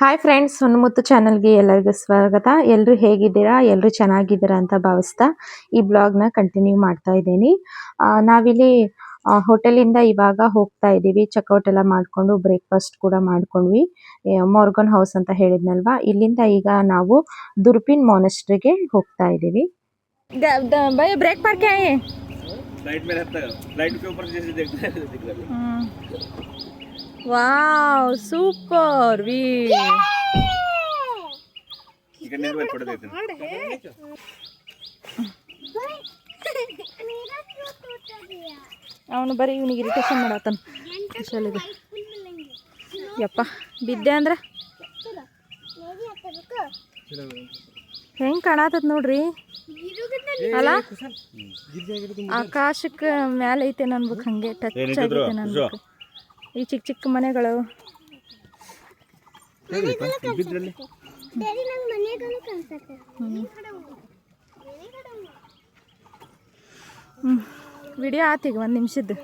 Hi friends ಹೊನ್ಮುತ್ತು ಚಾನಲ್ಗೆ ಎಲ್ಲರಿಗೂ ಸ್ವಾಗತ. ಎಲ್ಲರೂ ಹೇಗಿದ್ದೀರಾ? ಎಲ್ಲರೂ ಚೆನ್ನಾಗಿದ್ದೀರಾ ಅಂತ ಭಾವಿಸ್ತಾ ಈ ಬ್ಲಾಗ್ನ ಕಂಟಿನ್ಯೂ ಮಾಡ್ತಾ ಇದ್ದೀನಿ. ನಾವಿಲ್ಲಿ ಹೋಟೆಲಿಂದ ಇವಾಗ ಹೋಗ್ತಾ ಇದ್ದೀವಿ. ಚೆಕ್ಔಟ್ ಎಲ್ಲ ಮಾಡಿಕೊಂಡು ಬ್ರೇಕ್ಫಾಸ್ಟ್ ಕೂಡ ಮಾಡ್ಕೊಂಡ್ವಿ. ಮೋರ್ಗನ್ ಹೌಸ್ ಅಂತ ಹೇಳಿದ್ನಲ್ವಾ? ಇಲ್ಲಿಂದ ಈಗ ನಾವು ದುರ್ಪಿನ್ ಮೊನೆಸ್ಟ್ರಿಗೆ ಹೋಗ್ತಾ ಇದ್ದೀವಿ. ಬ್ರೇಕ್ಫಾಸ್ಟ್ ವಾವ್ ಸೂಪರ್ ವಿ ಅವನು ಬರೀ ಇವನಿಗೆ ಇರಿಟೇಷನ್ ಮಾಡತ್ತಾನ ಯಪ್ಪ ಬಿದ್ದೆ ಅಂದ್ರೆ? ಹೆಂಗೆ ಕಾಣತದ ನೋಡ್ರಿ? ಅಲ್ಲ? ಆಕಾಶಕ್ಕೆ ಮ್ಯಾಲ ಐತೆ ನನ್ಬೇಕು ಹಂಗೆ ಟಚ್ ಆಗೈತೆ ನನ್ಬೇಕು ಈ ಚಿಕ್ಕ ಚಿಕ್ಕ ಮನೆಗಳು. ವಿಡಿಯೋ ಆತೀಗ ಒಂದು ನಿಮಿಷದ್ದು.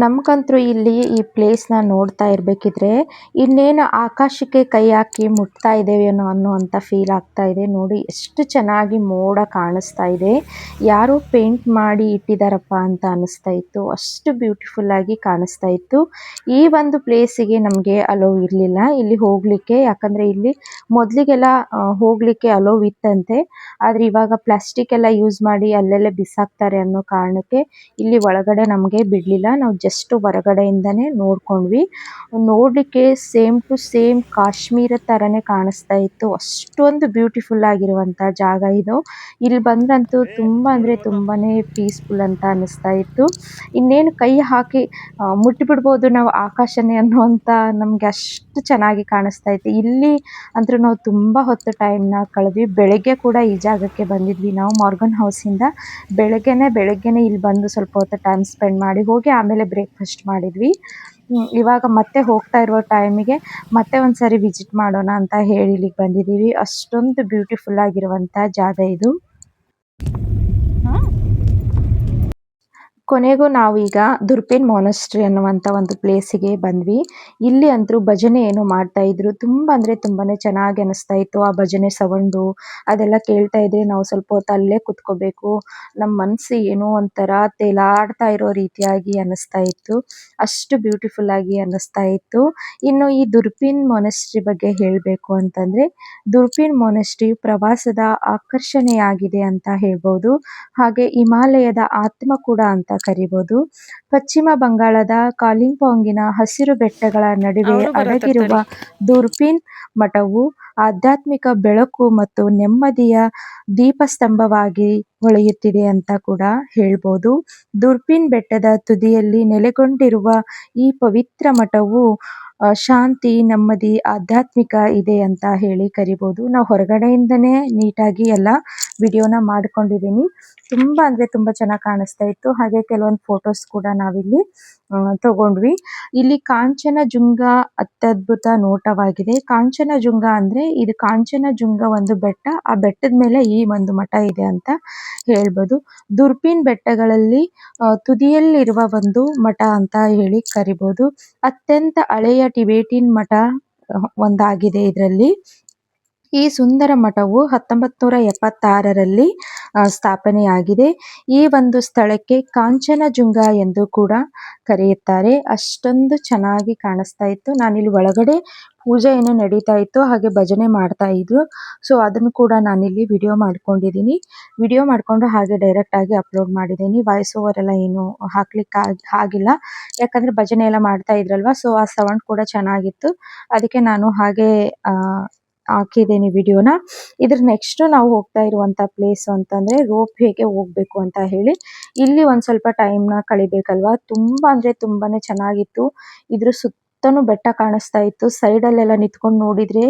ನಮ್ಗಂತೂ ಇಲ್ಲಿ ಈ ಪ್ಲೇಸ್ನ ನೋಡ್ತಾ ಇರಬೇಕಿದ್ರೆ ಇನ್ನೇನು ಆಕಾಶಕ್ಕೆ ಕೈ ಹಾಕಿ ಮುಟ್ತಾ ಇದ್ದೇವೇನೋ ಅನ್ನೋ ಅನ್ನುವಂಥ ಫೀಲ್ ಆಗ್ತಾ ಇದೆ. ನೋಡಿ, ಎಷ್ಟು ಚೆನ್ನಾಗಿ ಮೋಡ ಕಾಣಿಸ್ತಾ ಇದೆ. ಯಾರು ಪೇಂಟ್ ಮಾಡಿ ಇಟ್ಟಿದಾರಪ್ಪ ಅಂತ ಅನಿಸ್ತಾ ಇತ್ತು. ಅಷ್ಟು ಬ್ಯೂಟಿಫುಲ್ ಆಗಿ ಕಾಣಿಸ್ತಾ ಇತ್ತು. ಈ ಒಂದು ಪ್ಲೇಸಿಗೆ ನಮಗೆ ಅಲೋ ಇರಲಿಲ್ಲ. ಇಲ್ಲಿ ಹೋಗ್ಲಿಕ್ಕೆ, ಯಾಕಂದರೆ ಇಲ್ಲಿ ಮೊದಲಿಗೆಲ್ಲ ಹೋಗ್ಲಿಕ್ಕೆ ಅಲೋ ಇತ್ತಂತೆ. ಆದರೆ ಇವಾಗ ಪ್ಲಾಸ್ಟಿಕ್ ಎಲ್ಲ ಯೂಸ್ ಮಾಡಿ ಅಲ್ಲೆಲ್ಲ ಬಿಸಾಕ್ತಾರೆ ಅನ್ನೋ ಕಾರಣಕ್ಕೆ ಇಲ್ಲಿ ಒಳಗಡೆ ನಮಗೆ ಬಿಡಲಿಲ್ಲ. ನಾವು ಜಸ್ಟ್ ಹೊರಗಡೆಯಿಂದನೇ ನೋಡ್ಕೊಂಡ್ವಿ. ನೋಡಲಿಕ್ಕೆ ಸೇಮ್ ಟು ಸೇಮ್ ಕಾಶ್ಮೀರ ಥರನೇ ಕಾಣಿಸ್ತಾ ಇತ್ತು. ಅಷ್ಟೊಂದು ಬ್ಯೂಟಿಫುಲ್ ಆಗಿರುವಂಥ ಜಾಗ ಇದು. ಇಲ್ಲಿ ಬಂದ್ರಂತೂ ತುಂಬ ಅಂದರೆ ತುಂಬಾನೇ ಪೀಸ್ಫುಲ್ ಅಂತ ಅನ್ನಿಸ್ತಾ ಇತ್ತು. ಇನ್ನೇನು ಕೈ ಹಾಕಿ ಮುಟ್ಟಿ ಬಿಡಬಹುದು ನಾವು ಆಕಾಶನೇ ಅನ್ನುವಂಥ ನಮಗೆ ಅಷ್ಟು ಚೆನ್ನಾಗಿ ಕಾಣಿಸ್ತಾ ಇತ್ತು. ಇಲ್ಲಿ ಅಂದ್ರೆ ನಾವು ತುಂಬ ಹೊತ್ತು ಟೈಮ್ನ ಕಳೆದ್ವಿ. ಬೆಳಗ್ಗೆ ಕೂಡ ಈ ಜಾಗಕ್ಕೆ ಬಂದಿದ್ವಿ ನಾವು ಮಾರ್ಗನ್ ಹೌಸಿಂದ ಬೆಳಗ್ಗೆನೆ ಬೆಳಗ್ಗೆನೆ ಇಲ್ಲಿ ಬಂದು ಸ್ವಲ್ಪ ಹೊತ್ತು ಟೈಮ್ ಸ್ಪೆಂಡ್ ಮಾಡಿ ಹೋಗಿ ಆಮೇಲೆ ಬ್ರೇಕ್ಫಾಸ್ಟ್ ಮಾಡಿದ್ವಿ. ಇವಾಗ ಮತ್ತೆ ಹೋಗ್ತಾ ಇರುವ ಟೈಮಿಗೆ ಮತ್ತೆ ಒಂದ್ಸರಿ ವಿಸಿಟ್ ಮಾಡೋಣ ಅಂತ ಹೇಳಿ ಇಲ್ಲಿಗೆ ಬಂದಿದ್ದೀವಿ. ಅಷ್ಟೊಂದು ಬ್ಯೂಟಿಫುಲ್ ಆಗಿರುವಂಥ ಜಾಗ ಇದು. ಕೊನೆಗೂ ನಾವೀಗ ದುರ್ಪಿನ್ ಮೊನಸ್ಟ್ರಿ ಅನ್ನುವಂಥ ಒಂದು ಪ್ಲೇಸಿಗೆ ಬಂದ್ವಿ. ಇಲ್ಲಿ ಅಂತೂ ಭಜನೆ ಏನು ಮಾಡ್ತಾ ಇದ್ರು. ತುಂಬ ಅಂದರೆ ತುಂಬಾನೇ ಚೆನ್ನಾಗಿ ಅನಿಸ್ತಾ ಇತ್ತು. ಆ ಭಜನೆ ಸೌಂಡು ಅದೆಲ್ಲ ಕೇಳ್ತಾ ಇದ್ರೆ ನಾವು ಸ್ವಲ್ಪ ಹೊತ್ತು ಅಲ್ಲೇ ಕುತ್ಕೋಬೇಕು. ನಮ್ಮ ಮನಸ್ಸು ಏನೋ ಒಂಥರ ತೇಲಾಡ್ತಾ ಇರೋ ರೀತಿಯಾಗಿ ಅನಿಸ್ತಾ ಇತ್ತು. ಅಷ್ಟು ಬ್ಯೂಟಿಫುಲ್ ಆಗಿ ಅನ್ನಿಸ್ತಾ ಇತ್ತು. ಇನ್ನು ಈ ದುರ್ಪಿನ್ ಮೊನಸ್ಟ್ರಿ ಬಗ್ಗೆ ಹೇಳಬೇಕು ಅಂತಂದ್ರೆ, ದುರ್ಪಿನ್ ಮೊನಸ್ಟ್ರಿ ಪ್ರವಾಸದ ಆಕರ್ಷಣೆಯಾಗಿದೆ ಅಂತ ಹೇಳ್ಬೋದು. ಹಾಗೆ ಹಿಮಾಲಯದ ಆತ್ಮ ಕೂಡ ಅಂತ ಕರಿಬಹುದು ಪಶ್ಚಿಮ ಬಂಗಾಳದ ಕಾಲಿಂಪಾಂಗಿನ ಹಸಿರು ಬೆಟ್ಟಗಳ ನಡುವೆ. ಅಡಗಿರುವ ದುರ್ಪಿನ್ ಮಠವು ಆಧ್ಯಾತ್ಮಿಕ ಬೆಳಕು ಮತ್ತು ನೆಮ್ಮದಿಯ ದೀಪಸ್ತಂಭವಾಗಿ ಹೊಳೆಯುತ್ತಿದೆ ಅಂತ ಕೂಡ ಹೇಳ್ಬೋದು. ದುರ್ಪಿನ್ ಬೆಟ್ಟದ ತುದಿಯಲ್ಲಿ ನೆಲೆಗೊಂಡಿರುವ ಈ ಪವಿತ್ರ ಮಠವು ಶಾಂತಿ ನೆಮ್ಮದಿ ಆಧ್ಯಾತ್ಮಿಕ ಇದೆ ಅಂತ ಹೇಳಿ ಕರಿಬೋದು. ನಾವು ಹೊರಗಡೆಯಿಂದನೇ ನೀಟಾಗಿ ಎಲ್ಲ ವಿಡಿಯೋನ ಮಾಡ್ಕೊಂಡಿದ್ದೀನಿ. ತುಂಬಾ ಅಂದ್ರೆ ತುಂಬಾ ಚೆನ್ನಾಗಿ ಕಾಣಿಸ್ತಾ ಇತ್ತು. ಹಾಗೆ ಕೆಲವೊಂದು ಫೋಟೋಸ್ ಕೂಡ ನಾವಿಲ್ಲಿ ತಗೊಂಡ್ವಿ. ಇಲ್ಲಿ ಕಾಂಚನಜುಂಗ ಅತ್ಯದ್ಭುತ ನೋಟವಾಗಿದೆ. ಕಾಂಚನಜುಂಗ ಅಂದ್ರೆ ಇದು ಕಾಂಚನಜುಂಗ ಒಂದು ಬೆಟ್ಟ. ಆ ಬೆಟ್ಟದ ಮೇಲೆ ಈ ಒಂದು ಮಠ ಇದೆ ಅಂತ ಹೇಳ್ಬೋದು. ದುರ್ಪಿನ್ ಬೆಟ್ಟಗಳಲ್ಲಿ ತುದಿಯಲ್ಲಿರುವ ಒಂದು ಮಠ ಅಂತ ಹೇಳಿ ಕರಿಬಹುದು ಅತ್ಯಂತ ಹಳೆಯ ಟಿಬೇಟಿನ್ ಮಠ ಒಂದಾಗಿದೆ ಇದರಲ್ಲಿ. ಈ ಸುಂದರ ಮಠವು ಹತ್ತೊಂಬತ್ತು ನೂರ ಎಪ್ಪತ್ತಾರರಲ್ಲಿ ಸ್ಥಾಪನೆಯಾಗಿದೆ. ಈ ಒಂದು ಸ್ಥಳಕ್ಕೆ ಕಾಂಚನಜುಂಗ ಎಂದು ಕೂಡ ಕರೆಯುತ್ತಾರೆ. ಅಷ್ಟೊಂದು ಚೆನ್ನಾಗಿ ಕಾಣಿಸ್ತಾ ಇತ್ತು. ನಾನಿಲ್ಲಿ ಒಳಗಡೆ ಪೂಜೆ ಏನೋ ನಡೀತಾ ಇತ್ತು, ಹಾಗೆ ಭಜನೆ ಮಾಡ್ತಾ ಇದ್ರು. ಸೊ ಅದನ್ನು ಕೂಡ ನಾನಿಲ್ಲಿ ವಿಡಿಯೋ ಮಾಡ್ಕೊಂಡಿದ್ದೀನಿ. ವಿಡಿಯೋ ಮಾಡ್ಕೊಂಡು ಹಾಗೆ ಡೈರೆಕ್ಟ್ ಆಗಿ ಅಪ್ಲೋಡ್ ಮಾಡಿದ್ದೀನಿ. ವಾಯ್ಸ್ ಓವರ್ ಎಲ್ಲ ಏನು ಹಾಕ್ಲಿಕ್ಕೆ ಆಗ್- ಆಗಿಲ್ಲ. ಯಾಕಂದ್ರೆ ಭಜನೆ ಎಲ್ಲ ಮಾಡ್ತಾ ಇದ್ರಲ್ವಾ ಸೊ ಆ ಸೌಂಡ್ ಕೂಡ ಚೆನ್ನಾಗಿತ್ತು. ಅದಕ್ಕೆ ನಾನು ಹಾಗೆ ಹಾಕಿದ್ದೀನಿ ವಿಡಿಯೋನ. ಇದ್ರ ನೆಕ್ಸ್ಟ್ ನಾವು ಹೋಗ್ತಾ ಇರುವಂತ ಪ್ಲೇಸ್ ಅಂತಂದ್ರೆ ರೋಪ್ ಹೇಗೆ ಹೋಗ್ಬೇಕು ಅಂತ ಹೇಳಿ. ಇಲ್ಲಿ ಒಂದ್ ಸ್ವಲ್ಪ ಟೈಮ್ನ ಕಳಿಬೇಕಲ್ವಾ? ತುಂಬಾ ಅಂದ್ರೆ ತುಂಬಾನೇ ಚೆನ್ನಾಗಿತ್ತು. ಇದ್ರ ಸುತ್ತನೂ ಬೆಟ್ಟ ಕಾಣಿಸ್ತಾ ಇತ್ತು. ಸೈಡ್ ಅಲ್ಲೆಲ್ಲ ನಿಂತ್ಕೊಂಡು ನೋಡಿದ್ರೆ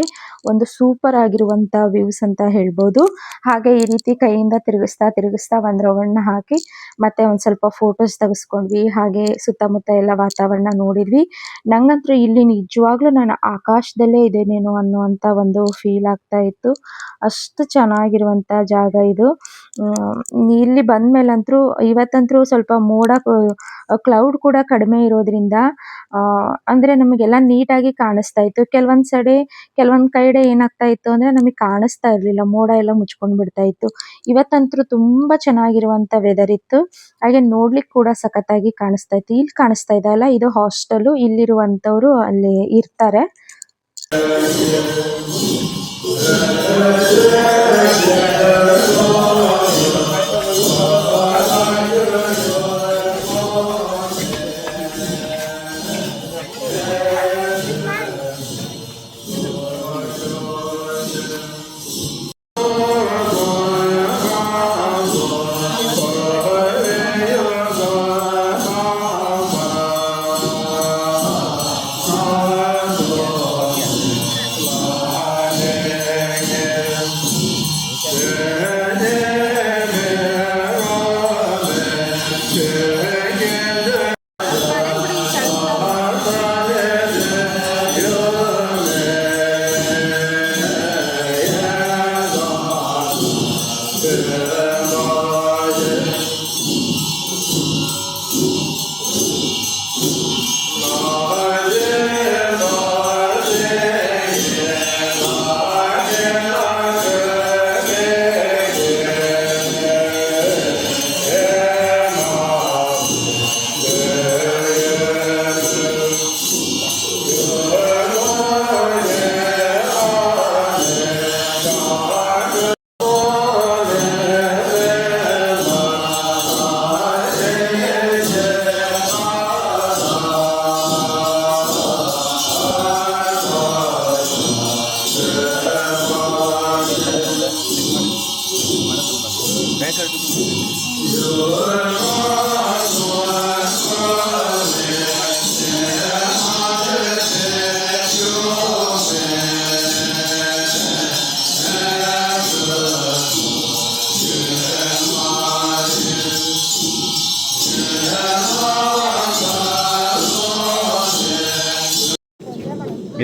ಒಂದು ಸೂಪರ್ ಆಗಿರುವಂತ ವ್ಯೂಸ್ ಅಂತ ಹೇಳ್ಬೋದು. ಹಾಗೆ ಈ ರೀತಿ ಕೈಯಿಂದ ತಿರುಗಿಸ್ತಾ ತಿರುಗಿಸ್ತಾ ಒಂದ್ ರೌಂಡ್ ಹಾಕಿ ಮತ್ತೆ ಒಂದ್ ಸ್ವಲ್ಪ ಫೋಟೋಸ್ ತೆಗೆಸ್ಕೊಂಡ್ವಿ. ಹಾಗೆ ಸುತ್ತಮುತ್ತ ಎಲ್ಲ ವಾತಾವರಣ ನೋಡಿದ್ವಿ. ನಂಗಂತೂ ಇಲ್ಲಿ ನಿಜವಾಗ್ಲೂ ನಾನು ಆಕಾಶದಲ್ಲೇ ಇದೇನೇನೋ ಅನ್ನುವಂತ ಒಂದು ಫೀಲ್ ಆಗ್ತಾ ಇತ್ತು. ಅಷ್ಟು ಚೆನ್ನಾಗಿರುವಂತ ಜಾಗ ಇದು. ಇಲ್ಲಿ ಬಂದ್ಮೇಲಂತೂ ಇವತ್ತಂತೂ ಸ್ವಲ್ಪ ಮೋಡ ಕ್ಲೌಡ್ ಕೂಡ ಕಡಿಮೆ ಇರೋದ್ರಿಂದ ಅಂದ್ರೆ ನಮಗೆಲ್ಲ ನೀಟಾಗಿ ಕಾಣಿಸ್ತಾ ಇತ್ತು. ಕೆಲವೊಂದ್ ಸಡೆ, ಕೆಲವೊಂದ್ ಕಡೆ ಏನಾಗ್ತಾ ಇತ್ತು ಅಂದ್ರೆ ನಮಗೆ ಕಾಣಿಸ್ತಾ ಇರ್ಲಿಲ್ಲ. ಮೋಡ ಎಲ್ಲ ಮುಚ್ಕೊಂಡ್ ಬಿಡ್ತಾ ಇತ್ತು. ಇವತ್ತಂತೂ ತುಂಬಾ ಚೆನ್ನಾಗಿರುವಂತ ವೆದರ್ ಇತ್ತು. ಹಾಗೆ ನೋಡ್ಲಿಕ್ಕೆ ಕೂಡ ಸಖತ್ತಾಗಿ ಕಾಣಿಸ್ತಾ ಇತ್ತು. ಇಲ್ಲಿ ಕಾಣಿಸ್ತಾ ಇದೆ ಅಲ್ಲ, ಇದು ಹಾಸ್ಟೆಲ್ ಇಲ್ಲಿರುವಂತವ್ರು ಅಲ್ಲಿ ಇರ್ತಾರೆ.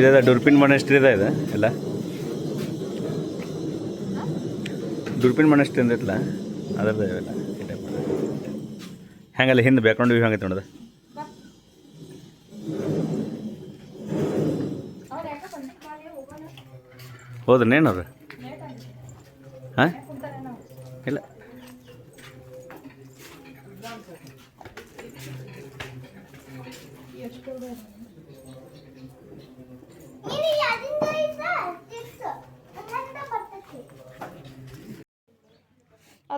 ಇದೆ ಡುರ್ಪಿನ್ ಮನಸ್ಟ್ರಿ ಇದೆ ಎಲ್ಲ. ಡುರ್ಪಿನ್ ಮನೆಸ್ಟ್ ಅಂದಿತ್ತಲ್ಲ ಅದರದ್ದು ಇವೆಲ್ಲ ಹೆಂಗಲ್ಲ ಹಿಂದೆ ಬ್ಯಾಕ್ಗ್ರೌಂಡ್ ವ್ಯೂ ಹಂಗೈತೆ ನೋಡದ ಹೋದ್ರೇನವ್ರು ಹಾಂ? ಇಲ್ಲ.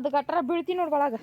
ಅದು ಗಟ್ರ ಬೀಳ್ತಿ ನೋಡ್ ಒಳಗ.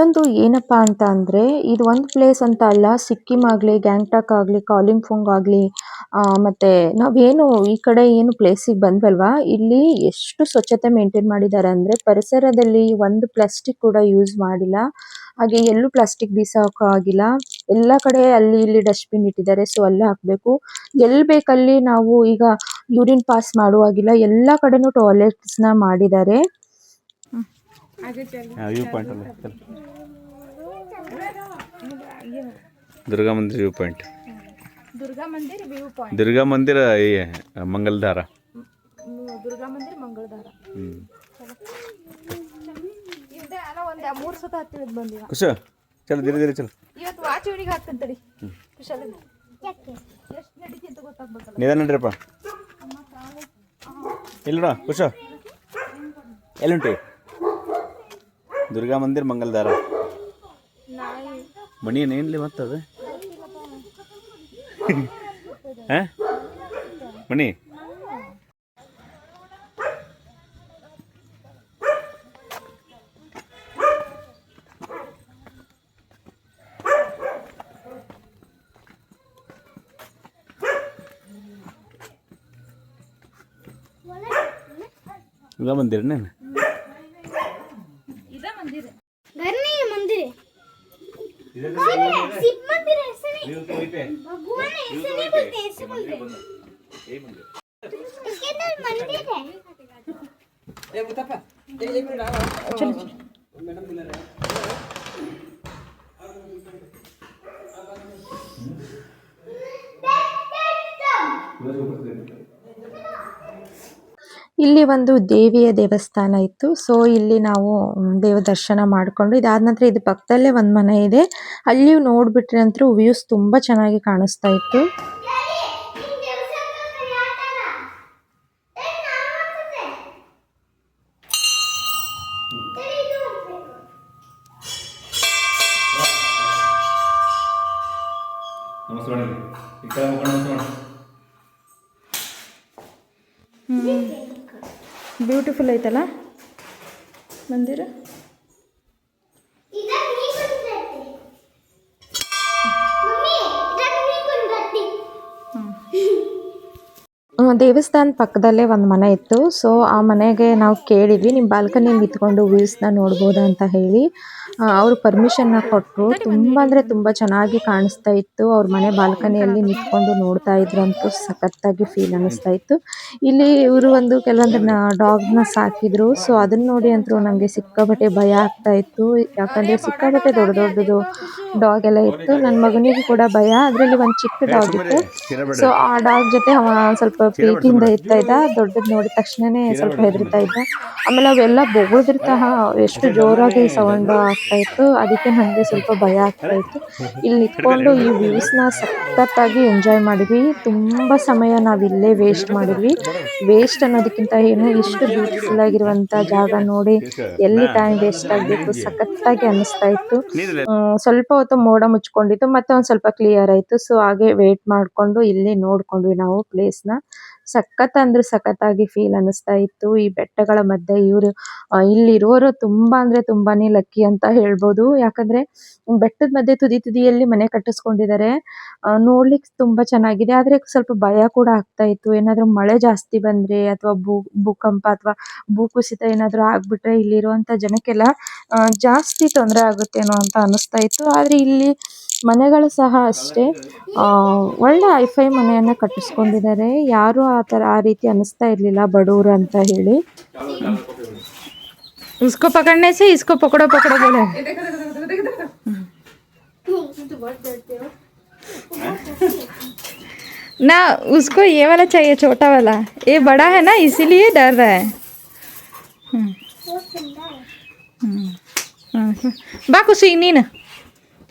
ಇನ್ನೊಂದು ಏನಪ್ಪಾ ಅಂತ ಅಂದ್ರೆ ಇದು ಒಂದು ಪ್ಲೇಸ್ ಅಂತ ಅಲ್ಲ ಸಿಕ್ಕಿಂ ಆಗ್ಲಿ ಗ್ಯಾಂಗ್ಟಾಕ್ ಆಗ್ಲಿ ಕಾಲಿಂಗ್ಫುಂಗ್ ಆಗ್ಲಿ ಆ, ಮತ್ತೆ ನಾವೇನು ಈ ಕಡೆ ಏನು ಪ್ಲೇಸಿಗೆ ಬಂದ್ವಲ್ವಾ? ಇಲ್ಲಿ ಎಷ್ಟು ಸ್ವಚ್ಛತೆ ಮೇಂಟೈನ್ ಮಾಡಿದ್ದಾರೆ ಅಂದ್ರೆ ಪರಿಸರದಲ್ಲಿ ಒಂದು ಪ್ಲಾಸ್ಟಿಕ್ ಕೂಡ ಯೂಸ್ ಮಾಡಿಲ್ಲ. ಹಾಗೆ ಎಲ್ಲೂ ಪ್ಲಾಸ್ಟಿಕ್ ಬೀಸೋಕೆ ಆಗಿಲ್ಲ. ಎಲ್ಲ ಕಡೆ ಅಲ್ಲಿ ಇಲ್ಲಿ ಡಸ್ಟ್ಬಿನ್ ಇಟ್ಟಿದ್ದಾರೆ ಸೊ ಅಲ್ಲೇ ಹಾಕ್ಬೇಕು. ಎಲ್ಲಿ ಬೇಕಲ್ಲಿ ನಾವು ಈಗ ಯೂರಿನ್ ಪಾಸ್ ಮಾಡುವಾಗಿಲ್ಲ. ಎಲ್ಲ ಕಡೆನೂ ಟಾಯ್ಲೆಟ್ಸ್ನ ಮಾಡಿದ್ದಾರೆ. ವ್ಯೂ ಪಾಯಿಂಟ್ ಅಲ್ಲ Durga Mandir view point Durga Mandir view point Durga Mandir ಈ ಮಂಗಲ್ಧಾರ. ದುರ್ಗಾ ಮಂದಿರ್ ಒಂದ್ ಮೂರ್ ಸತ ಬಂದಿವ. ಖುಷ ಚಲೋ ಧೀರೆ ಧೀರೆ ಚಲೋ. ಇವತ್ತು ವಾಚ್ ಇವನಿಗೆ ಹಾಕ್ತಂತ ತಡಿ. ಕುಶಲ ಎಷ್ಟು ನಡೀತಿ ಅಂತ ಗೊತ್ತಾಗ್ಬೇಕಲ್ಲ. ನಿಧಾನ ನಡ್ರಿಪ್ಪ. ಇಲ್ಲ ಕುಶ. ಖುಷ ಎಲ್ಲುಂಟಿ ದುರ್ಗಾ ಮಂದಿರ ಮಂಗಲ್ದಾರ. ಮಣಿ ಏನ್ಲಿ ಮತ್ತದು ಹಾಂ? ಮಣಿ? ದುರ್ಗಾ ಮಂದಿರ ಒಂದು ದೇವಿಯ ದೇವಸ್ಥಾನ ಇತ್ತು. ಸೊ ಇಲ್ಲಿ ನಾವು ದೇವ ದರ್ಶನ ಮಾಡಿಕೊಂಡು ಇದಾದ ನಂತರ ಇದು ಪಕ್ಕದಲ್ಲೇ ಒಂದು ಮನೆ ಇದೆ. ಅಲ್ಲಿಯೂ ನೋಡ್ಬಿಟ್ರೆ ಅಂತೂ ವ್ಯೂಸ್ ತುಂಬಾ ಚೆನ್ನಾಗಿ ಕಾಣಿಸ್ತಾ ಇತ್ತು. इन ಬ್ಯೂಟಿಫುಲ್ ಐತಲ್ಲ? ಮಂದಿರ ದೇವಸ್ಥಾನ ಪಕ್ಕದಲ್ಲೇ ಒಂದು ಮನೆ ಇತ್ತು. ಸೊ ಆ ಮನೆಗೆ ನಾವು ಕೇಳಿದ್ವಿ ನಿಮ್ಮ ಬಾಲ್ಕನಿ ನಿಂತ್ಕೊಂಡು ವ್ಯೂಸ್ನ ನೋಡ್ಬೋದಾ ಅಂತ ಹೇಳಿ. ಅವರು ಪರ್ಮಿಷನ್ನ ಕೊಟ್ಟರು ತುಂಬ ಅಂದರೆ ತುಂಬ ಚೆನ್ನಾಗಿ ಕಾಣಿಸ್ತಾ ಇತ್ತು. ಅವ್ರ ಮನೆ ಬಾಲ್ಕನಿಯಲ್ಲಿ ನಿಂತ್ಕೊಂಡು ನೋಡ್ತಾ ಇದ್ರು ಅಂತೂ ಸಖತ್ತಾಗಿ ಫೀಲ್ ಅನ್ನಿಸ್ತಾ ಇತ್ತು. ಇಲ್ಲಿ ಇವರು ಒಂದು ಕೆಲವೊಂದನ್ನ ಡಾಗ್ನ ಸಾಕಿದ್ರು. ಸೊ ಅದನ್ನ ನೋಡಿ ಅಂತೂ ನಮಗೆ ಸಿಕ್ಕಾಪಟ್ಟೆ ಭಯ ಆಗ್ತಾ ಇತ್ತು. ಯಾಕಂದರೆ ಸಿಕ್ಕಾಪಟ್ಟೆ ದೊಡ್ಡ ದೊಡ್ಡದು ಡಾಗ್ ಎಲ್ಲ ಇತ್ತು. ನನ್ನ ಮಗನಿಗೂ ಕೂಡ ಭಯ. ಅದರಲ್ಲಿ ಒಂದು ಚಿಕ್ಕ ಡಾಗ್ ಇತ್ತು. ಸೊ ಆ ಡಾಗ್ ಜೊತೆ ಅವ ಸ್ವಲ್ಪ ಪ್ರೀತಿಯಿಂದ ಇರ್ತಾ ಇದ್ದ ದೊಡ್ಡದ್ ನೋಡಿದ ತಕ್ಷಣನೇ ಸ್ವಲ್ಪ ಹೆದರ್ತಾ ಇದ್ದ. ಆಮೇಲೆ ಅವೆಲ್ಲ ಬೊಗಳ್ದಿರ್ತಹ ಎಷ್ಟು ಜೋರಾಗಿ ಸೌಂಡ್ ಆಗ್ತಾ ಇತ್ತು. ಅದಕ್ಕೆ ನನಗೆ ಸ್ವಲ್ಪ ಭಯ ಆಗ್ತಾ ಇತ್ತು. ಇಲ್ಲಿ ನಿಂತ್ಕೊಂಡು ಈ ವ್ಯೂಸ್ನ ಸಖತ್ತಾಗಿ ಎಂಜಾಯ್ ಮಾಡಿದ್ವಿ. ತುಂಬ ಸಮಯ ನಾವು ಇಲ್ಲೇ ವೇಸ್ಟ್ ಮಾಡಿದ್ವಿ. ವೇಸ್ಟ್ ಅನ್ನೋದಕ್ಕಿಂತ ಏನು ಇಷ್ಟು ಬ್ಯೂಟಿಫುಲ್ ಆಗಿರುವಂತ ಜಾಗ ನೋಡಿ ಎಲ್ಲಿ ಟೈಮ್ ವೇಸ್ಟ್ ಆಗಬೇಕು ಸಖತ್ತಾಗಿ ಅನಿಸ್ತಾ ಇತ್ತು. ಸ್ವಲ್ಪ ಹೊತ್ತು ಮೋಡ ಮುಚ್ಕೊಂಡಿತ್ತು ಮತ್ತೆ ಒಂದ್ ಸ್ವಲ್ಪ ಕ್ಲಿಯರ್ ಆಯ್ತು. ಸೊ ಹಾಗೆ ವೇಟ್ ಮಾಡ್ಕೊಂಡು ಇಲ್ಲಿ ನೋಡ್ಕೊಂಡ್ವಿ ನಾವು ಪ್ಲೇಸ್ನ ಸಖತ್ ಅಂದ್ರೆ ಸಖತ್ತಾಗಿ ಫೀಲ್ ಅನಿಸ್ತಾ ಇತ್ತು. ಈ ಬೆಟ್ಟಗಳ ಮಧ್ಯೆ ಇವರು ಇಲ್ಲಿರೋರು ತುಂಬಾ ಅಂದ್ರೆ ತುಂಬಾನೇ ಲಕ್ಕಿ ಅಂತ ಹೇಳ್ಬೋದು. ಯಾಕಂದ್ರೆ ಬೆಟ್ಟದ ಮಧ್ಯೆ ತುದಿ ತುದಿಯಲ್ಲಿ ಮನೆ ಕಟ್ಟಿಸ್ಕೊಂಡಿದ್ದಾರೆ. ನೋಡ್ಲಿಕ್ಕೆ ತುಂಬಾ ಚೆನ್ನಾಗಿದೆ. ಆದ್ರೆ ಸ್ವಲ್ಪ ಭಯ ಕೂಡ ಆಗ್ತಾ ಇತ್ತು. ಏನಾದ್ರೂ ಮಳೆ ಜಾಸ್ತಿ ಬಂದ್ರೆ ಅಥವಾ ಭೂ, ಭೂಕಂಪ ಅಥವಾ ಭೂಕುಸಿತ ಏನಾದ್ರೂ ಆಗ್ಬಿಟ್ರೆ ಇಲ್ಲಿರುವಂತ ಜನಕ್ಕೆಲ್ಲ ಜಾಸ್ತಿ ತೊಂದರೆ ಆಗುತ್ತೇನೋ ಅಂತ ಅನಿಸ್ತಾ ಇತ್ತು. ಆದ್ರೆ ಇಲ್ಲಿ ಮನೆಗಳು ಸಹ ಅಷ್ಟೇ ಆ, ಒಳ್ಳೆ ಐಫೈ ಮನೆಯನ್ನ ಕಟ್ಟಿಸ್ಕೊಂಡಿದ್ದಾರೆ ಯಾರು ಆ ತರ ಆ ರೀತಿ ಅನಿಸ್ತಾ ಇರ್ಲಿಲ್ಲ ಬಡವರು ಅಂತ ಹೇಳಿ उसको पकड़ने से इसको पकड़ो पकड़ो बोले ना उसको ये वाला चाहिए छोटा वाला ये बड़ा है ना इसीलिए डर रहा है हम्म। हम्म। हम्म। बा कुछ ನೀನು ಆ ಚರಿಕೆ ಪಾಸ್ ಬೇಟು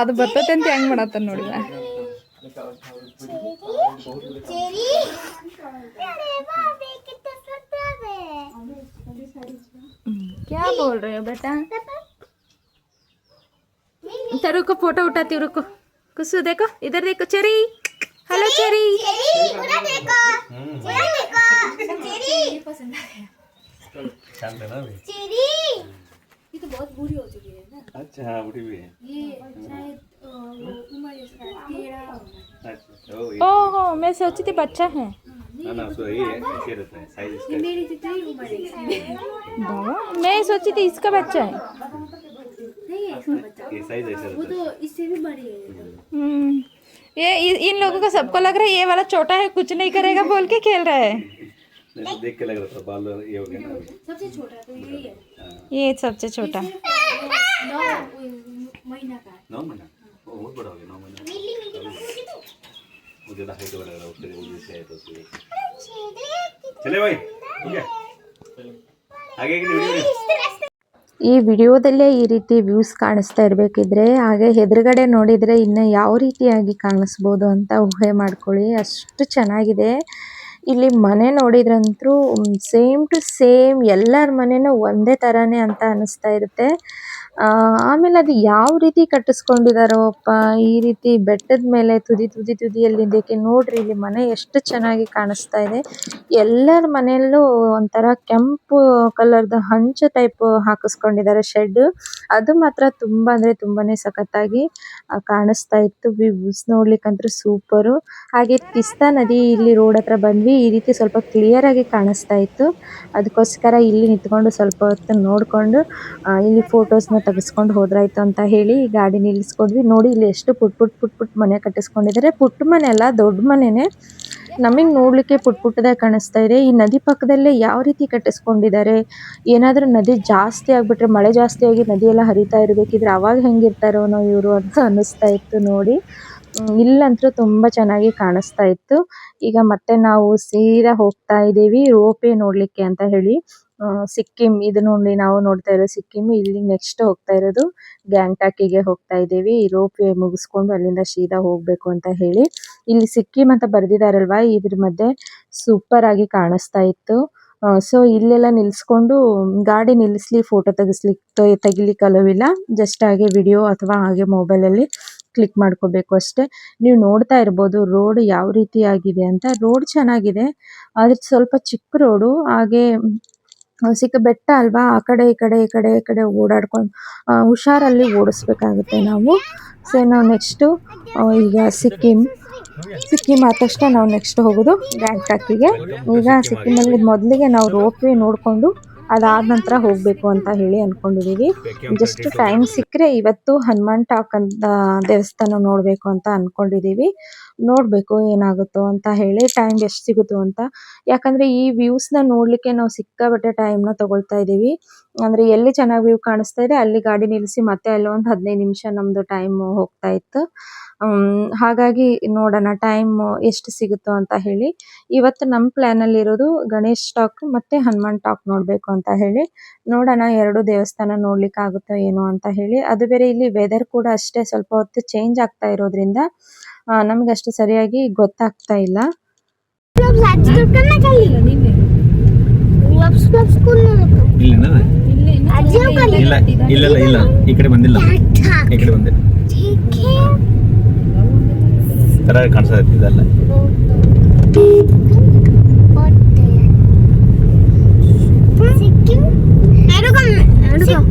ಅದು ಬರ್ತೈತೆ ಅಂತ ಹೆಂಗ್ ಮಾಡತ್ತ ನೋಡಿಲ್ಲ चेरी अरे बाबे कितना सुंदर है क्या बोल रहे हो बेटा तो रुको फोटो उठाती हूँ रुको कुछ देखो इधर देखो चेरी हेलो चेरी चेरी पूरा देखो पूरा देखो चेरी शांत है ना अभी चेरी अच्छा हाँ अच्छा हाँ, बूढ़ी भी है। ये अच्छा, मैं थी बच्चा है। हाँ, ना ना सो ये ऐसे रहता है साइज़ इसका। मेरी जितनी उम्र है मैं सोची थी इसका बच्चा है। ये साइज़ ऐसा वो तो इससे भी बड़ी है। हम्म, ये इन लोगों को सबको लग रहा है ये वाला छोटा है कुछ नहीं करेगा बोल के खेल रहा है। तो देख के लग रहा था बाल ये हो गया सबसे छोटा तो यही है। हाँ। ये सबसे छोटा। ಈ ವಿಡಿಯೋದಲ್ಲೇ ಈ ರೀತಿ ವ್ಯೂಸ್ ಕಾಣಿಸ್ತಾ ಇರ್ಬೇಕಿದ್ರೆ, ಹಾಗೆ ಎದುರುಗಡೆ ನೋಡಿದ್ರೆ ಇನ್ನ ಯಾವ ರೀತಿಯಾಗಿ ಕಾಣಿಸ್ಬೋದು ಅಂತ ಊಹೆ ಮಾಡ್ಕೊಳ್ಳಿ. ಅಷ್ಟು ಚೆನ್ನಾಗಿದೆ. ಇಲ್ಲಿ ಮನೆ ನೋಡಿದ್ರಂತೂ ಸೇಮ್ ಟು ಸೇಮ್ ಎಲ್ಲರ ಮನೆಯೂ ಒಂದೇ ಥರನೇ ಅಂತ ಅನ್ನಿಸ್ತಾ ಇರುತ್ತೆ. ಆಮೇಲೆ ಅದು ಯಾವ ರೀತಿ ಕಟ್ಟಿಸ್ಕೊಂಡಿದಾರೋ ಅಪ್ಪ, ಈ ರೀತಿ ಬೆಟ್ಟದ ಮೇಲೆ ತುದಿ ತುದಿ ತುದಿಯಲ್ಲಿ ಇದಕ್ಕೆ ನೋಡ್ರಿ, ಇಲ್ಲಿ ಮನೆ ಎಷ್ಟು ಚೆನ್ನಾಗಿ ಕಾಣಿಸ್ತಾ ಇದೆ. ಎಲ್ಲರ ಮನೆಯಲ್ಲೂ ಒಂಥರ ಕೆಂಪು ಕಲರ್ದ ಹಂಚು ಟೈಪ್ ಹಾಕಿಸ್ಕೊಂಡಿದ್ದಾರೆ ಶೆಡ್ ಅದು ಮಾತ್ರ ತುಂಬಾ ಅಂದ್ರೆ ತುಂಬಾನೇ ಸಖತ್ತಾಗಿ ಕಾಣಿಸ್ತಾ ಇತ್ತು. ವ್ಯೂಸ್ ನೋಡ್ಲಿಕ್ಕಂತೂ ಸೂಪರು ಹಾಗೆ ತಿಸ್ತಾ ನದಿ ಇಲ್ಲಿ ರೋಡ್ ಹತ್ರ ಬಂದ್ವಿ, ಈ ರೀತಿ ಸ್ವಲ್ಪ ಕ್ಲಿಯರ್ ಆಗಿ ಕಾಣಿಸ್ತಾ ಇತ್ತು. ಅದಕ್ಕೋಸ್ಕರ ಇಲ್ಲಿ ನಿಂತ್ಕೊಂಡು ಸ್ವಲ್ಪ ಹೊತ್ತು ನೋಡ್ಕೊಂಡು ಇಲ್ಲಿ ಫೋಟೋಸ್ನ ತೆಗೆಸ್ಕೊಂಡು ಹೋದ್ರಾಯ್ತು ಅಂತ ಹೇಳಿ ಗಾಡಿ ನಿಲ್ಲಿಸ್ಕೊಂಡ್ವಿ ನೋಡಿ ಇಲ್ಲಿ ಎಷ್ಟು ಪುಟ್ ಪುಟ್ ಪುಟ್ ಪುಟ್ ಮನೆ ಕಟ್ಟಿಸ್ಕೊಂಡಿದ್ದಾರೆ. ಪುಟ್ಟ ಮನೆ ಅಲ್ಲ, ದೊಡ್ಡ ಮನೆನೇ. ನಮಗೆ ನೋಡ್ಲಿಕ್ಕೆ ಪುಟ್ ಪುಟ್ಟದಾಗಿ ಕಾಣಿಸ್ತಾ ಇದೆ. ಈ ನದಿ ಪಕ್ಕದಲ್ಲೇ ಯಾವ ರೀತಿ ಕಟ್ಟಿಸ್ಕೊಂಡಿದ್ದಾರೆ? ಏನಾದರೂ ನದಿ ಜಾಸ್ತಿ ಆಗಿಬಿಟ್ರೆ, ಮಳೆ ಜಾಸ್ತಿ ಆಗಿ ನದಿಯೆಲ್ಲ ಹರಿತಾ ಇರಬೇಕಿದ್ರೆ ಅವಾಗ ಹೆಂಗಿರ್ತಾರೋನೋ ಇವರು ಅಂತ ಅನ್ನಿಸ್ತಾ ಇತ್ತು ನೋಡಿ. ಇಲ್ಲಂತೂ ತುಂಬ ಚೆನ್ನಾಗಿ ಕಾಣಿಸ್ತಾ ಇತ್ತು. ಈಗ ಮತ್ತೆ ನಾವು ಸೀದಾ ಹೋಗ್ತಾ ಇದ್ದೀವಿ, ರೋಪೆ ನೋಡಲಿಕ್ಕೆ ಅಂತ ಹೇಳಿ. ಸಿಕ್ಕಿಂ, ಇದು ನೋಡಿ ನಾವು ನೋಡ್ತಾ ಇರೋ ಸಿಕ್ಕಿಂ. ಇಲ್ಲಿ ನೆಕ್ಸ್ಟ್ ಹೋಗ್ತಾ ಇರೋದು ಗ್ಯಾಂಗ್ಟಾಕಿಗೆ ಹೋಗ್ತಾ ಇದ್ದೀವಿ. ರೋಪ್ ವೇ ಮುಗಿಸ್ಕೊಂಡು ಅಲ್ಲಿಂದ ಸೀದಾ ಹೋಗ್ಬೇಕು ಅಂತ ಹೇಳಿ. ಇಲ್ಲಿ ಸಿಕ್ಕಿಂ ಅಂತ ಬರ್ದಿದಾರಲ್ವಾ, ಇದ್ರ ಮಧ್ಯೆ ಸೂಪರ್ ಆಗಿ ಕಾಣಿಸ್ತಾ ಇತ್ತು. ಸೊ ಇಲ್ಲೆಲ್ಲ ನಿಲ್ಸ್ಕೊಂಡು ಗಾಡಿ ನಿಲ್ಲಿಸ್ಲಿ ಫೋಟೋ ತೆಗಿಸ್ಲಿಕ್ಕೆ ತೆಗಿಲಿಕ್ಕೆ ಅಲವಿಲ್ಲ ಜಸ್ಟ್ ಹಾಗೆ ವಿಡಿಯೋ ಅಥವಾ ಹಾಗೆ ಮೊಬೈಲ್ ಅಲ್ಲಿ ಕ್ಲಿಕ್ ಮಾಡ್ಕೋಬೇಕು ಅಷ್ಟೇ. ನೀವು ನೋಡ್ತಾ ಇರ್ಬೋದು ರೋಡ್ ಯಾವ ರೀತಿ ಆಗಿದೆ ಅಂತ. ರೋಡ್ ಚೆನ್ನಾಗಿದೆ, ಆದ್ರೆ ಸ್ವಲ್ಪ ಚಿಕ್ಕ ರೋಡು ಹಾಗೆ ಸಿಕ್ಕ ಬೆಟ್ಟ ಅಲ್ವಾ? ಆ ಕಡೆ, ಈ ಕಡೆ ಈ ಕಡೆ ಈ ಕಡೆ ಓಡಾಡ್ಕೊಂಡು ಹುಷಾರಲ್ಲಿ ಓಡಿಸ್ಬೇಕಾಗುತ್ತೆ ನಾವು. ಸೊ ನಾವು ನೆಕ್ಸ್ಟು ಈಗ ಸಿಕ್ಕಿಮ್ ಸಿಕ್ಕಿಮ್ ಆದ ತಕ್ಷಣ ನಾವು ನೆಕ್ಸ್ಟ್ ಹೋಗೋದು ಗ್ಯಾಂಗ್ಟಾಕಿಗೆ ಈಗ ಸಿಕ್ಕಿಮಲ್ಲಿ ಮೊದಲಿಗೆ ನಾವು ರೋಪ್ ವೇ ನೋಡಿಕೊಂಡು ಅದಾದ ನಂತರ ಹೋಗಬೇಕು ಅಂತ ಹೇಳಿ ಅನ್ಕೊಂಡಿದೀವಿ. ಜಸ್ಟ್ ಟೈಮ್ ಸಿಕ್ಕರೆ ಇವತ್ತು ಹನುಮಾನ್ ಟಾಕ್ ಅಂತ ದೇವಸ್ಥಾನ ನೋಡಬೇಕು ಅಂತ ಅನ್ಕೊಂಡಿದೀವಿ. ನೋಡಬೇಕು ಏನಾಗುತ್ತೋ ಅಂತ ಹೇಳಿ ಟೈಮ್ ಎಷ್ಟು ಸಿಗುತ್ತೋ ಅಂತ. ಯಾಕಂದ್ರೆ ಈ ವ್ಯೂಸ್ನ ನೋಡ್ಲಿಕ್ಕೆ ನಾವು ಸಿಕ್ಕಾಪಟ್ಟೆ ನ ತಗೊಳ್ತಾ ಇದ್ದೀವಿ ಅಂದ್ರೆ ಎಲ್ಲಿ ಚೆನ್ನಾಗಿ ವ್ಯೂ ಕಾಣಿಸ್ತಾ ಇದೆ ಅಲ್ಲಿ ಗಾಡಿ ನಿಲ್ಲಿಸಿ ಮತ್ತೆ ಅಲ್ಲಿ ಒಂದ್ ಹದಿನೈದು ನಿಮಿಷ ನಮ್ದು ಟೈಮ್ ಹೋಗ್ತಾ ಇತ್ತು. ಹ್ಮ್, ಹಾಗಾಗಿ ನೋಡೋಣ ಟೈಮ್ ಎಷ್ಟು ಸಿಗುತ್ತೋ ಅಂತ ಹೇಳಿ. ಇವತ್ತು ನಮ್ಮ ಪ್ಲಾನ್ ಅಲ್ಲಿ ಇರೋದು ಗಣೇಶ್ ಟಾಕ್ ಮತ್ತೆ ಹನುಮಾನ್ ಟಾಕ್ ನೋಡ್ಬೇಕು ಅಂತ ಹೇಳಿ. ನೋಡೋಣ ಎರಡು ದೇವಸ್ಥಾನ ನೋಡ್ಲಿಕ್ಕೆ ಆಗುತ್ತೋ ಏನೋ ಅಂತ ಹೇಳಿ. ಅದು ಬೇರೆ ಇಲ್ಲಿ ವೆದರ್ ಕೂಡ ಅಷ್ಟೇ ಸ್ವಲ್ಪ ಹೊತ್ತು ಚೇಂಜ್ ಆಗ್ತಾ ಇರೋದ್ರಿಂದ ನಮ್ಗೆ ಅಷ್ಟು ಸರಿಯಾಗಿ ಗೊತ್ತಾಗ್ತಾ ಇಲ್ಲ. ಇಲ್ಲ ಇಲ್ಲ ಇಲ್ಲ ಇಲ್ಲ ಈ ಕಡೆ ಬಂದಿಲ್ಲ ಈ ಕಡೆ ಬಂದಿಲ್ಲ ತರ ಕಾಣಿಸ್ತಾ ಇದೆಲ್ಲ ಸಿಕ್ಕಿಂ ಸಿಕ್ಕಿಂ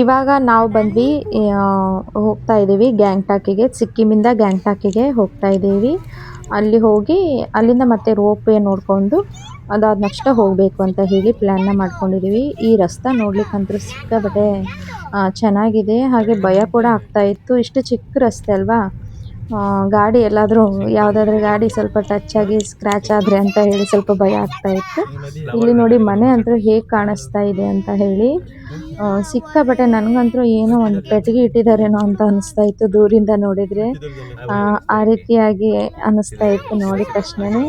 ಇವಾಗ ನಾವು ಬಂದ್ವಿ ಹೋಗ್ತಾ ಇದ್ದೀವಿ ಗ್ಯಾಂಗ್ಟಾಕಿಗೆ, ಸಿಕ್ಕಿಮಿಂದ ಗ್ಯಾಂಗ್ಟಾಕಿಗೆ ಹೋಗ್ತಾ ಇದ್ದೀವಿ ಅಲ್ಲಿ ಹೋಗಿ, ಅಲ್ಲಿಂದ ಮತ್ತೆ ರೋಪ್ ವೇ ನೋಡಿಕೊಂಡು ಅದಾದ ನೆಕ್ಸ್ಟ್ ಹೋಗಬೇಕು ಅಂತ ಹೇಳಿ ಪ್ಲ್ಯಾನ್ನ ಮಾಡ್ಕೊಂಡಿದ್ದೀವಿ ಈ ರಸ್ತೆ ನೋಡ್ಲಿಕ್ಕಂತೂ ಸಿಕ್ಕಾಪಟ್ಟೆ ಚೆನ್ನಾಗಿದೆ. ಹಾಗೆ ಭಯ ಕೂಡ ಆಗ್ತಾ ಇತ್ತು. ಇಷ್ಟು ಚಿಕ್ಕ ರಸ್ತೆ ಅಲ್ವಾ? ಗಾಡಿ ಎಲ್ಲಾದರೂ ಯಾವುದಾದ್ರೂ ಗಾಡಿ ಸ್ವಲ್ಪ ಟಚ್ ಆಗಿ ಸ್ಕ್ರ್ಯಾಚ್ ಆದರೆ ಅಂತ ಹೇಳಿ ಸ್ವಲ್ಪ ಭಯ ಆಗ್ತಾ ಇತ್ತು. ಇಲ್ಲಿ ನೋಡಿ ಮನೆ ಅಂತೂ ಹೇಗೆ ಕಾಣಿಸ್ತಾ ಇದೆ ಅಂತ ಹೇಳಿ. ಸಿಕ್ಕಾಪಟ್ಟೆ ನನಗಂತೂ ಏನೋ ಒಂದು ಪೆಟ್ಟಿಗೆ ಇಟ್ಟಿದ್ದಾರೇನೋ ಅಂತ ಅನಿಸ್ತಾ ಇತ್ತು ದೂರಿಂದ ನೋಡಿದರೆ. ಆ ರೀತಿಯಾಗಿ ಅನ್ನಿಸ್ತಾ ಇತ್ತು ನೋಡಿದ ತಕ್ಷಣನೇ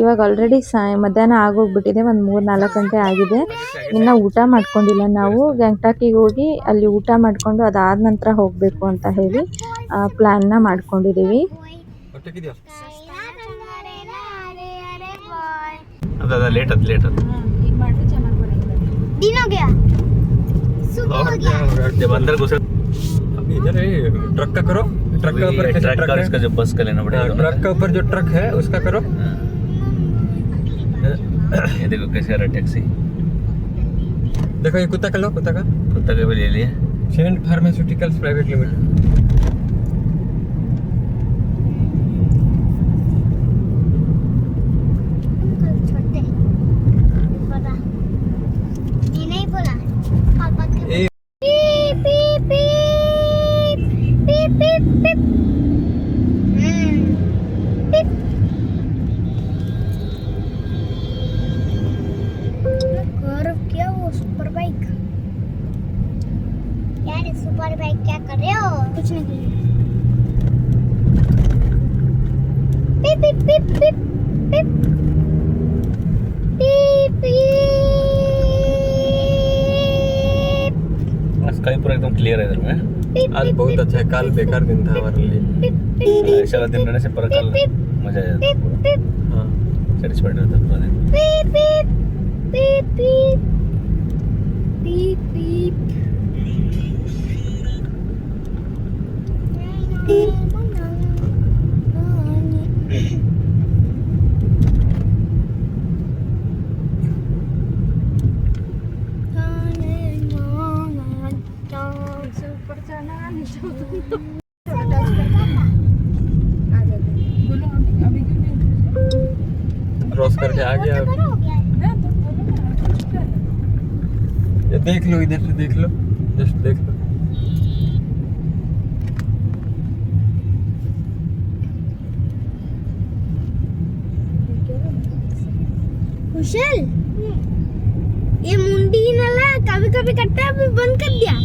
ಇವಾಗ ಆಲ್ರೆಡಿ ಸಾಯ ಮಧ್ಯಾಹ್ನ ಆಗೋಗ್ಬಿಟ್ಟಿದೆ, ಒಂದು ಮೂರು ನಾಲ್ಕು ಗಂಟೆ ಆಗಿದೆ. ಇನ್ನು ಊಟ ಮಾಡ್ಕೊಂಡಿಲ್ಲ ನಾವು. ಗ್ಯಾಂಗ್ಟಾಕಿಗೆ ಹೋಗಿ ಅಲ್ಲಿ ಊಟ ಮಾಡಿಕೊಂಡು ಅದಾದ ನಂತರ ಹೋಗಬೇಕು ಅಂತ ಹೇಳಿ. ಪ್ಲ್ಯಾನ್ನ ಮಾಡ್ಕೊಂಡಿದ್ದೀವಿ ಅದ ಅದ ಲೇಟ್ ಅದ್ ಲೇಟ್ ಅದ್ दिन हो गया सुबह हो गया जब अंदर घुसे अभी इधर है ट्रक का करो ट्रक का ऊपर कैसे ट्रक ट्रक का है इसका जो बस का लेना पड़ेगा हाँ, ट्रक का ऊपर जो ट्रक है उसका करो ये देखो कैसे आ रहा है टैक्सी देखो ये कुत्ता का लो कुत्ता का कुत्ता का भी ले लिया सेंट फार्मास्यूटिकल्स प्राइवेट लिमिटेड और भाई क्या कर रहे हो? कुछ नहीं। पिप पिप पिप पिप पिप। पिप स्काई पूरा एकदम क्लियर है इधर में। आज बहुत अच्छा है कल बेकार दिन था हमारे लिए। ऐसा हाँ, वाला दिन रहने से पर कल मज़ा आया जाता हाँ सेटिस्फाइड रहता पूरा दिन। पीप पीप पीप पीप पीप। देख लो इधर से देख लो। जस्ट देख लो। कुशल, ये मुंडी नाला कभी कभी कटता है, अभी बंद कर दिया।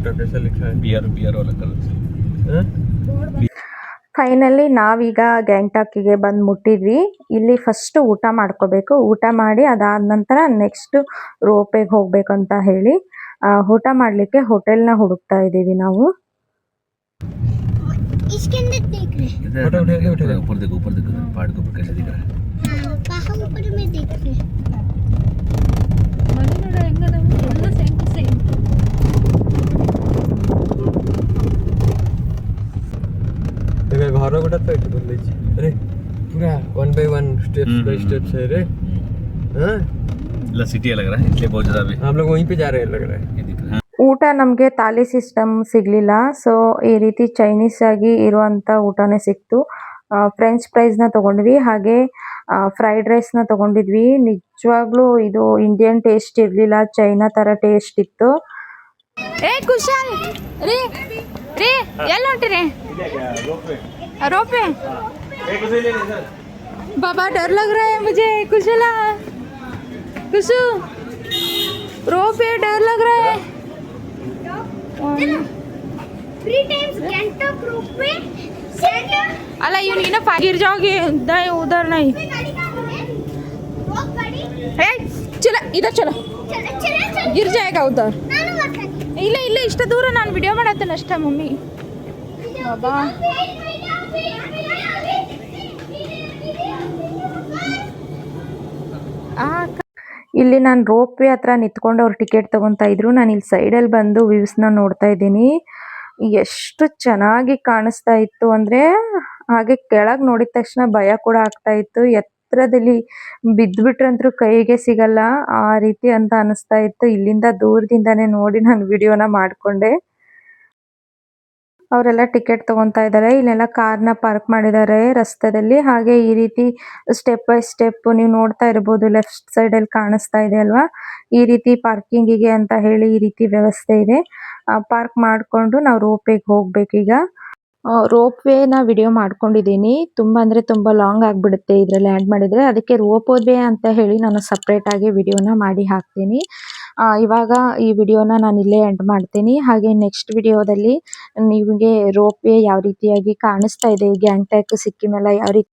रैंक पो गैंगटॉक ऐसा लिखा है बियर बियर वाला कलर से हाँ? ಫೈನಲಿ ನಾವೀಗ ಗ್ಯಾಂಗ್ಟಾಕಿಗೆ ಬಂದು ಮುಟ್ಟಿದ್ವಿ ಇಲ್ಲಿ ಫಸ್ಟ್ ಊಟ ಮಾಡ್ಕೋಬೇಕು ಊಟ ಮಾಡಿ ಅದಾದ ನಂತರ ನೆಕ್ಸ್ಟ್ ರೋಪಿಗೆ ಹೋಗ್ಬೇಕು ಅಂತ ಹೇಳಿ ಆ, ಊಟ ಮಾಡಲಿಕ್ಕೆ ಹೋಟೆಲ್ನ ಹುಡುಕ್ತಾ ಇದ್ದೀವಿ ನಾವು इसके अंदर देख रहे हैं उठो, उठो, उठो, उठो। ऊपर देखो ऊपर देखो पहाड़ के ऊपर कैसे दिख रहा है हाँ, कहाँ ऊपर में देख रहे हैं ଘର ଗୋଟେ ତ ଏଠି ବୁଲେଇଛି ଆରେ ପୁରା one by one steps hmm, by hmm, steps है रे हाँ ला सिटी लग रहा है इसलिए बहुत ज्यादा अभी हम लोग वहीं पे जा रहे हैं लग रहा है ये दिख रहा है ಊಟ ನಮಗೆ ತಾಲಿ ಸಿಸ್ಟಮ್ ಸಿಗಲಿಲ್ಲ ಸೊ ಈ ರೀತಿ ಚೈನೀಸ್ ಆಗಿ ಇರುವಂಥ ಊಟನೇ ಸಿಕ್ತು ಫ್ರೆಂಚ್ ಫ್ರೈಸ್ನ ತೊಗೊಂಡ್ವಿ ಹಾಗೆ ಫ್ರೈಡ್ ರೈಸ್ನ ತೊಗೊಂಡಿದ್ವಿ ನಿಜವಾಗ್ಲೂ ಇದು ಇಂಡಿಯನ್ ಟೇಸ್ಟ್ ಇರಲಿಲ್ಲ ಚೈನಾ ಥರ ಟೇಸ್ಟ್ ಇತ್ತು ಏ ಕುಶಲ್ ರೀ ರೀ ಎಲ್ಲಿ ಹೊಂಟಿರಿ आरोप है बाबा डर लग रहा है मुझे कुशला कुशु रो पे डर लग रहा है ಅಲ್ಲ ಇವನು ಏನೋ ಫಾಗಿರ್ ಜಾಗಿ ದಯ ಉದರ್ ನೈ ಏ ಚಲ ಇದ ಚಲ. ಗಿರ್ ಜಾಗ ಉದರ್ ಇಲ್ಲ ಇಲ್ಲ ಇಷ್ಟ ದೂರ ನಾನು ವಿಡಿಯೋ ಮಾಡತ್ತೇನೆ ಅಷ್ಟೇ ಮಮ್ಮಿ. ಬಾಬಾ ಇಲ್ಲಿ ನಾನು ರೋಪ್ ವೇ ಹತ್ರ ನಿಂತ್ಕೊಂಡು ಅವ್ರು ಟಿಕೆಟ್ ತಗೊಂತ ಇದ್ರು. ನಾನು ಇಲ್ಲಿ ಸೈಡಲ್ಲಿ ಬಂದು ವ್ಯೂಸ್ನ ನೋಡ್ತಾ ಇದ್ದೀನಿ. ಎಷ್ಟು ಚೆನ್ನಾಗಿ ಕಾಣಿಸ್ತಾ ಇತ್ತು ಅಂದ್ರೆ, ಹಾಗೆ ಕೆಳಗೆ ನೋಡಿದ ತಕ್ಷಣ ಭಯ ಕೂಡ ಆಗ್ತಾ ಇತ್ತು. ಎತ್ತರದಲ್ಲಿ ಬಿದ್ದ್ಬಿಟ್ರಂತೂ ಕೈಗೆ ಸಿಗಲ್ಲ. ಆ ರೀತಿ ಅಂತ ಅನಿಸ್ತಾ ಇತ್ತು. ಇಲ್ಲಿಂದ ದೂರದಿಂದಾನೇ ನೋಡಿ ನಾನು ವಿಡಿಯೋನ ಮಾಡಿಕೊಂಡೆ. ಅವರೆಲ್ಲ ಟಿಕೆಟ್ ತಗೋತಾ ಇದ್ದಾರೆ. ಇಲ್ಲೆಲ್ಲ ಕಾರ್ನ ಪಾರ್ಕ್ ಮಾಡಿದ್ದಾರೆ ರಸ್ತೆದಲ್ಲಿ. ಹಾಗೆ ಈ ರೀತಿ ಸ್ಟೆಪ್ ಬೈ ಸ್ಟೆಪ್ ನೀವು ನೋಡ್ತಾ ಇರಬಹುದು ಲೆಫ್ಟ್ ಸೈಡ್ ಅಲ್ಲಿ ಕಾಣಿಸ್ತಾ ಇದೆ ಅಲ್ವಾ? ಈ ರೀತಿ ಪಾರ್ಕಿಂಗಿಗೆ ಅಂತ ಹೇಳಿ ಈ ರೀತಿ ವ್ಯವಸ್ಥೆ ಇದೆ. ಪಾರ್ಕ್ ಮಾಡಿಕೊಂಡು ನಾವು ರೋಪ್ ರೋಪಿಗೆ ಹೋಗ್ಬೇಕೀಗ ರೋಪ್ ವೇ ನ ವಿಡಿಯೋ ಮಾಡ್ಕೊಂಡಿದ್ದೀನಿ. ತುಂಬಾ ಅಂದ್ರೆ ತುಂಬಾ ಲಾಂಗ್ ಆಗ್ಬಿಡುತ್ತೆ ಇದ್ರಲ್ಲಿ ಆ್ಯಡ್ ಮಾಡಿದ್ರೆ. ಅದಕ್ಕೆ ರೋಪ್ ವೇ ಅಂತ ಹೇಳಿ ನಾನು ಸಪ್ರೇಟ್ ಆಗಿ ವಿಡಿಯೋನ ಮಾಡಿ ಹಾಕ್ತೀನಿ. ಇವಾಗ ಈ ವಿಡಿಯೋನ ನಾನು ಇಲ್ಲೇ ಎಂಡ್ ಮಾಡ್ತೀನಿ. ಹಾಗೆ ನೆಕ್ಸ್ಟ್ ವಿಡಿಯೋದಲ್ಲಿ ನಿಮಗೆ ರೋಪ್ ವೇ ಯಾವ ರೀತಿಯಾಗಿ ಕಾಣಿಸ್ತಾ ಇದೆ ಗ್ಯಾಂಗ್ಟ್ಯಾಕ್ ಸಿಕ್ಕಿಮೆಲ್ಲ ಯಾವ ರೀತಿ